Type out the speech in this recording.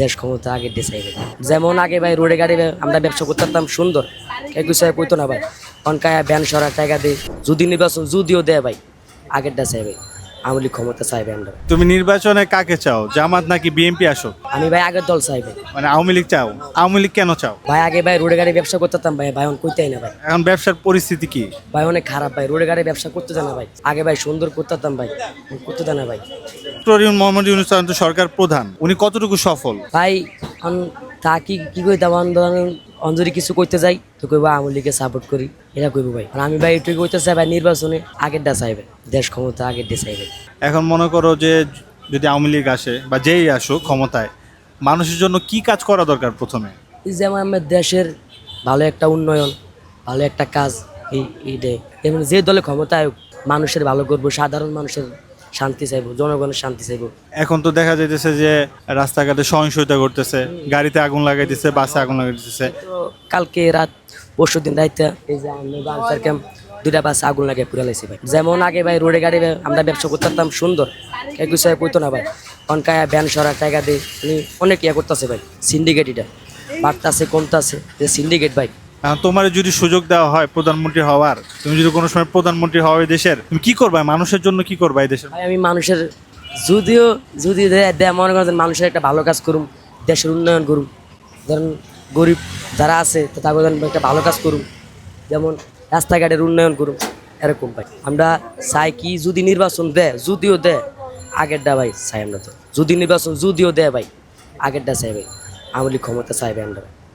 দেশ ক্ষমতা আগে ডিসাইড যেমন আগে ভাই রোডে গাড়ি আমরা ব্যবসা করতে করতাম সুন্দর। একুশ সাহেব কইতো না ভাই। অনকায় ব্যান সরা টাকা দিই। যদি নির্বাচন যদিও দেয় ভাই আগের ডা চাই ভাই। আওয়ামী লীগ ক্ষমতা চাইবে আমরা। তুমি নির্বাচনে কাকে চাও? জামাত নাকি বিএনপি আসো? আমি ভাই আগের দল চাই ভাই। মানে আওয়ামী লীগ চাও? আওয়ামী লীগ কেন চাও? ভাই আগে ভাই রোডে গাড়ি ব্যবসা করতাম ভাই। ভাই অন কইতেই না ভাই। এখন ব্যবসার পরিস্থিতি কি? ভাই অনেক খারাপ ভাই। রোডে গাড়ি ব্যবসা করতে দেয় না ভাই। আগে ভাই সুন্দর করতাম ভাই। করতে জানা ভাই। ডক্টর মোহাম্মদ ইউনুস তো সরকার প্রধান। উনি কতটুকু সফল? ভাই তা কি কি কইতাম আন্দোলন অঞ্জলি কিছু করতে যাই তো কইবা আওয়ামী লীগকে সাপোর্ট করি। এটা কইব ভাই। আর আমি ভাই এটুকু কইতে চাই ভাই নির্বাচনে আগের ডা চাইবে দেশ ক্ষমতা আগের ডে চাইবে এখন মনে করো যে যদি আওয়ামী লীগ আসে বা যেই আসুক ক্ষমতায় মানুষের জন্য কি কাজ করা দরকার প্রথমে? যেমন আমার দেশের ভালো একটা উন্নয়ন ভালো একটা কাজ এই এইটাই। যেমন যে দলে ক্ষমতায় মানুষের ভালো করব সাধারণ মানুষের শান্তি চাইব জনগণের শান্তি চাইব। এখন তো দেখা যাইতেছে যে রাস্তাঘাটে সহিংসতা করতেছে গাড়িতে আগুন লাগাই দিচ্ছে বাসে আগুন লাগাই দিচ্ছে কালকে রাত পরশু দিন রাইতে এই যে আনসার ক্যাম্প দুইটা বাস আগুন লাগে পুরা লাইছি ভাই। যেমন আগে ভাই রোডে গাড়ি আমরা ব্যবসা করতাম সুন্দর। একুশ সাহেব কইতো না ভাই। অনকায় ব্যান সরা টাকা দিয়ে উনি অনেক ইয়ে করতেছে ভাই সিন্ডিকেট এটা। বাড়তাছে কমতাছে যে সিন্ডিকেট ভাই। তোমার যদি সুযোগ দেওয়া হয় প্রধানমন্ত্রী হওয়ার, তুমি যদি কোনো সময় প্রধানমন্ত্রী হও এই দেশের, তুমি কি করবা? মানুষের জন্য কি করবা এই দেশের? ভাই, আমি মানুষের, যদিও যদি মনে করেন মানুষের একটা ভালো কাজ করুম, দেশের উন্নয়ন করুম। ধরেন, গরিব যারা আছে তাদের একটা ভালো কাজ করুম। যেমন রাস্তাঘাটের উন্নয়ন করুম, এরকম ভাই। আমরা চাই কি যদি নির্বাচন দেয় যদিও দেয় আগেরটা ভাই চাই আমরা তো। যদি নির্বাচন যদিও দেয় ভাই, আগেরটা চাই ভাই। আওয়ামী লীগ ক্ষমতা চাইবে আমরা।